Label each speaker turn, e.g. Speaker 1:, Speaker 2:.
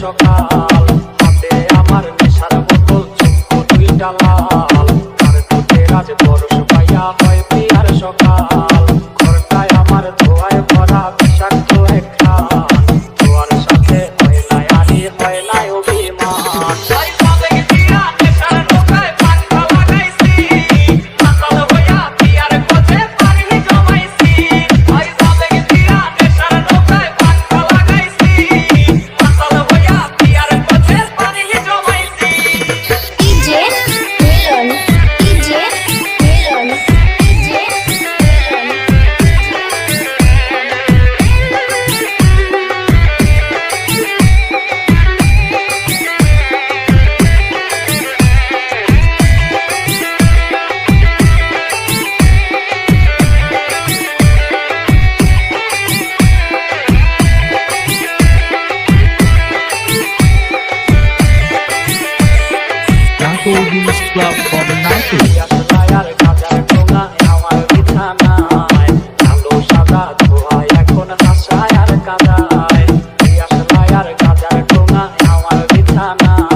Speaker 1: সকাল।
Speaker 2: ক্লাব হবে নাকি
Speaker 1: এখন আর কাদায় আমার বিছানা